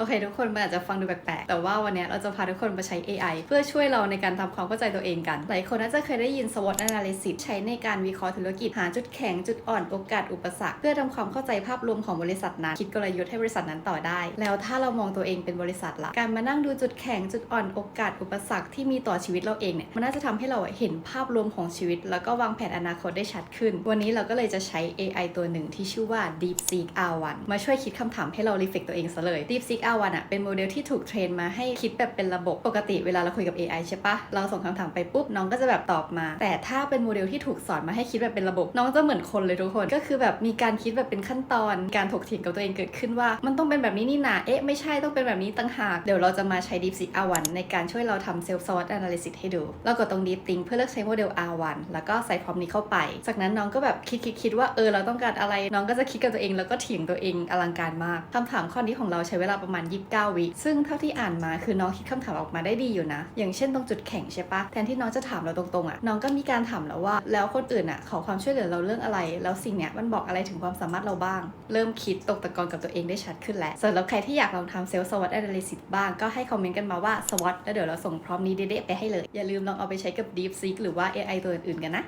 โอเค ทุกคนมันอาจจะฟังดูแปลกๆ แต่ว่าวันนี้เราจะพาทุกคนมาใช้ AI เพื่อช่วยเราในการทำความเข้าใจตัวเองกัน หลายคนน่าจะเคยได้ยิน SWOT analysis ใช้ในการวิเคราะห์ธุรกิจ หาจุดแข็ง จุดอ่อนโอกาสอุปสรรค เพื่อทำความเข้าใจภาพรวมของบริษัทนั้น คิดกลยุทธ์ให้บริษัทนั้นต่อได้ แล้วถ้าเรามองตัวเองเป็นบริษัทละการมานั่งดูจุดแข็งจุดอ่อนโอกาสอุปสรรคที่มีต่อชีวิตเราเองเนี่ยมันน่าจะทำให้เราเห็นภาพรวมของชีวิต แล้วก็วางแผนอนาคตได้ชัดขึ้น วันนี้เราก็เลยจะใช้ AI ตัวหนึ่งที่ชื่อว่า DeepSeek R1 มาช่วยคิดคำถามให้เรา reflect ตัวเองซะเลย DeepSeek R1 อะเป็นโมเดลที่ถูกเทรนมาให้คิดแบบเป็นระบบปกติเวลาเราคุยกับ AI ใช่ปะเราส่งคำถามไปปุ๊บน้องก็จะแบบตอบมา แต่ถ้าเป็นโมเดลที่ถูกสอนมาให้คิดแบบเป็นระบบ น้องจะเหมือนคนเลยทุกคน ก็คือแบบมีการคิดแบบเป็นขั้นตอน การถกเถียงกับตัวเองเกิดขึ้นว่า มันต้องเป็นแบบนี้นี่นาเอ๊ะไม่ใช่ต้องเป็นแบบนี้ต่างหากเดี๋ยวเราจะมาใช้ DeepSeek R1 ในการช่วยเราทำ Self SWOT Analysis ให้ดูเรากดตรง Deep Think เพื่อเลือกใช้โมเดล R1 แล้วก็ใส่พร้อมนี้เข้าไป จากนั้นน้องก็แบบคิดคิดคิดว่าเออเราต้องการอะไร น้องก็จะคิดกับตัวเองแล้วก็เถียงตัวเองอลังการมากคำถามข้อนี้ของเราใช้เวลาประมาณ29 วิ ซึ่งเท่าที่อ่านมาคือน้องคิดคำถามออกมาได้ดีอยู่นะ อย่างเช่นตรงจุดแข็งใช่ปะแทนที่น้องจะถามเราตรงๆอะน้องก็มีการถามแล้วว่า แล้วคนอื่นอะขอความช่วยเหลือเราเรื่องอะไร แล้วสิ่งเนี้ยมันบอกอะไรถึงความสามารถเราบ้าง เริ่มคิดตกตะกอนกับตัวเองได้ชัดขึ้นแล้วสำหรับใครที่อยากลองทำเซลล์สวอตแอนาลิซิสบ้างก็ให้คอมเมนต์กันมาว่าสวอตแล้วเดี๋ยวเราส่งพร้อมนี้เด็ดๆไปให้เลยอย่าลืมลองเอาไปใช้กับ DeepSeek หรือว่า AI ตัวอื่นๆกันนะ